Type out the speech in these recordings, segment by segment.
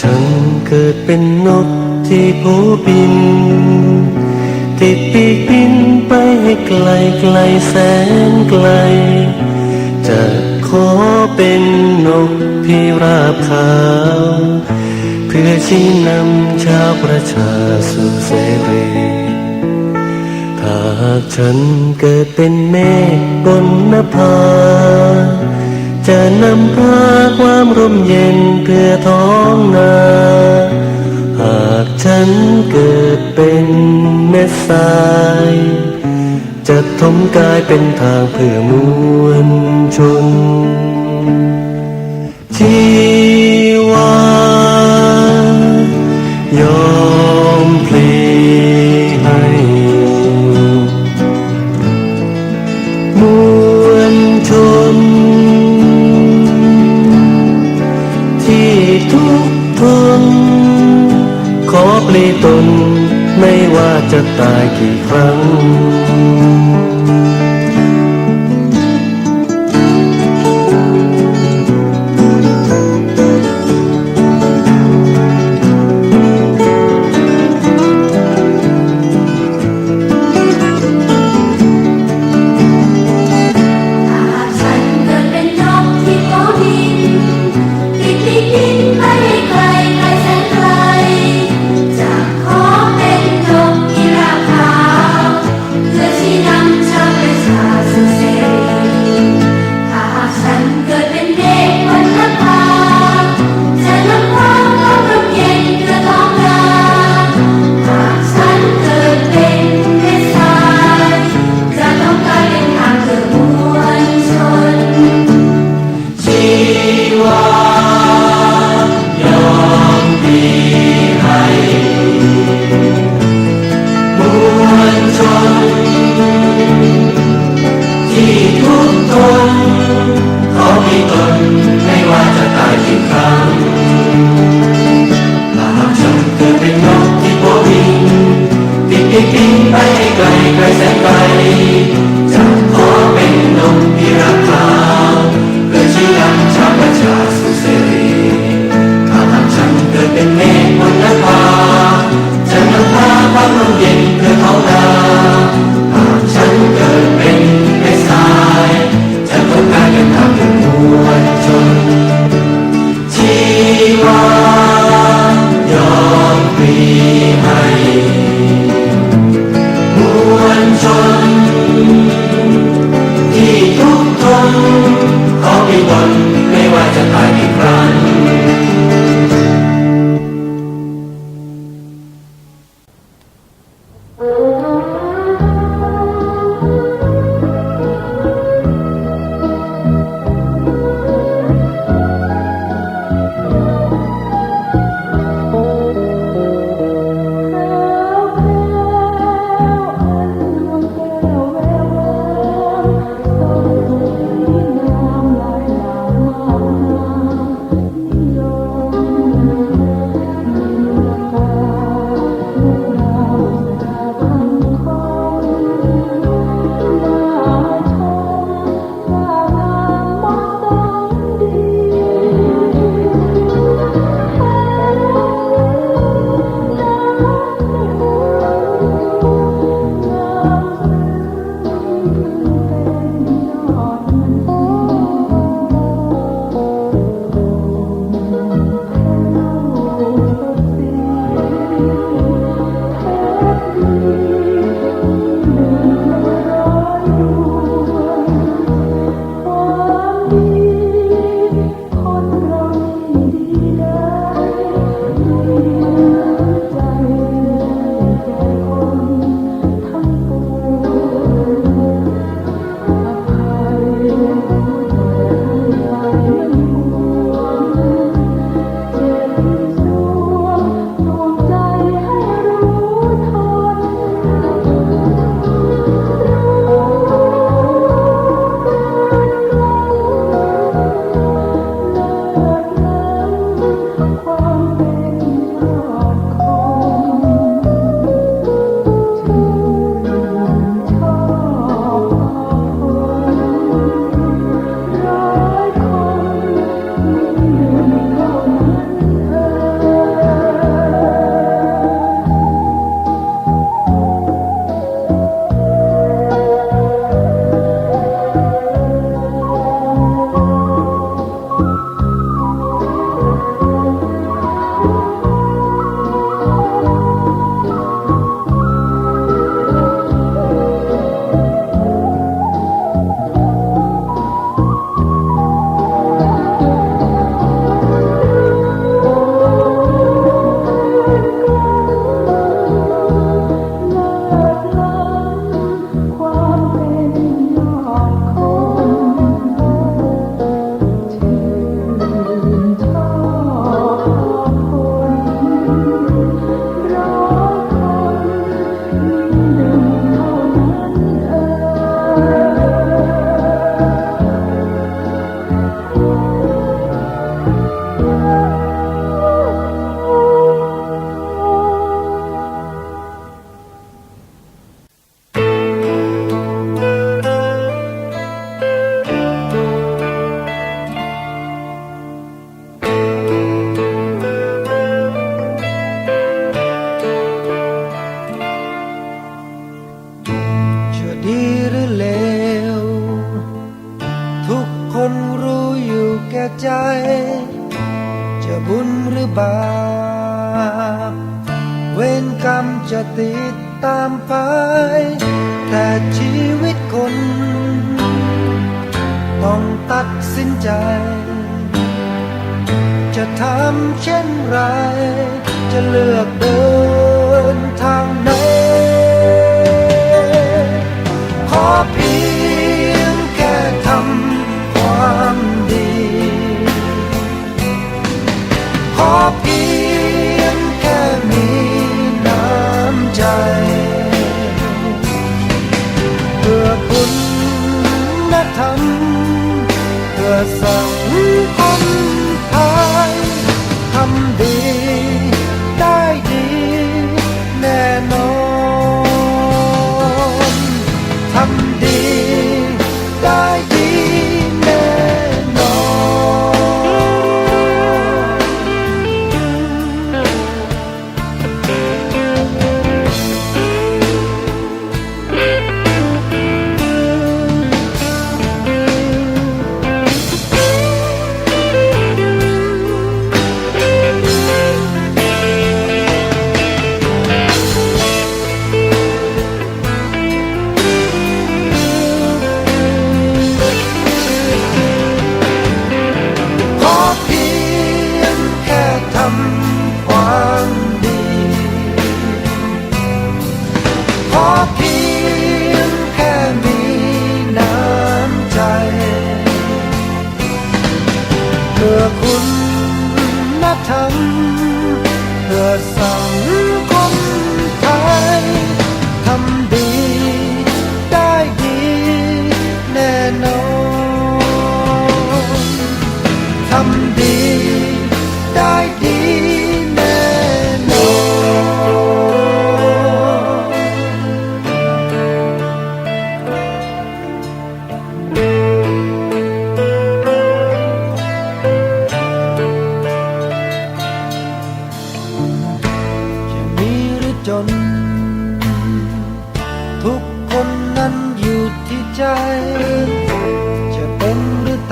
ฉันเกิดเป็นนกที่ผู้บิน ติดปีกบินไปให้ไกลไกลแสนไกล จะขอเป็นนกพิราบขาว เพื่อชี้นำชาวประชาสู่เสรีถ้าหากฉันเกิดเป็นเมฆบนนภาจะนำพาความร่มเย็นเพื่อท้อ สาย จะทมกายเป็นทางเพื่อมวลชนที่ จะตายกี่ครั้ง คน ต้องตัดสินใจ จะทำเช่นไร จะเลือกเดินทางไหนขอเพียงแค่ทำความดี ขอเพียงแค่มีน้ำใจ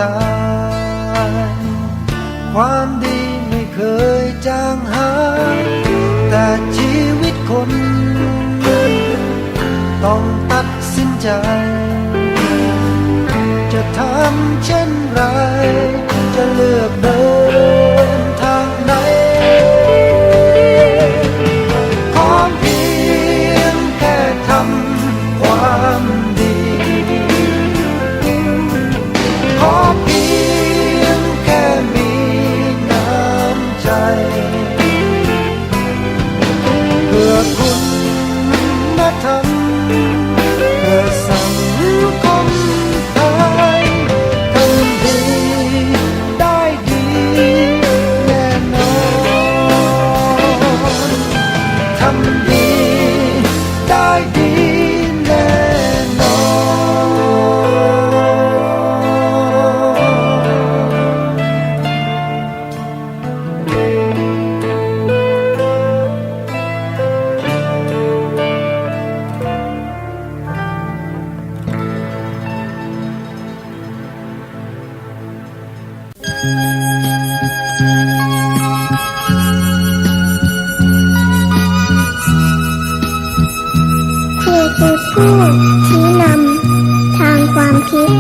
ตาย ความดีไม่เคยจางหายแต่ชีวิตคน ต้องตัดสินใจ จะทำเช่นไร จะเลือกเดิน ครูคือผู้ชี้นำทางความคิด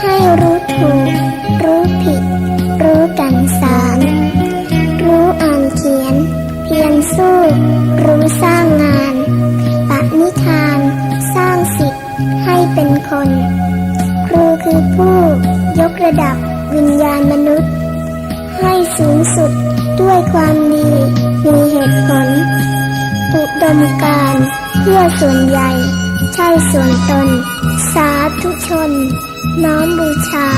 ให้รู้ถูก รู้ผิด รู้กันสารรู้อ่านเขียน เพียรสู้ รู้สร้างงานปณิธาน สร้างสิทธิ์ให้เป็นคน ครูคือผู้ยกระดับ สุดด้วยความดี มีเหตุผลอุดมการเพื่อส่วนใหญ่ ใช่ส่วนตน สาธุชน น้อมบูชา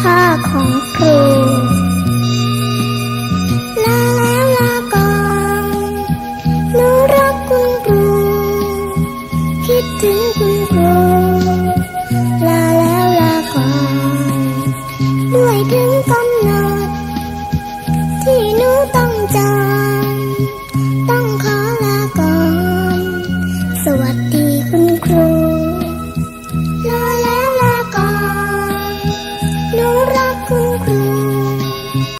ค่าของครูลาแล้วลาก่อนหนูรักคุณครูคิดถึง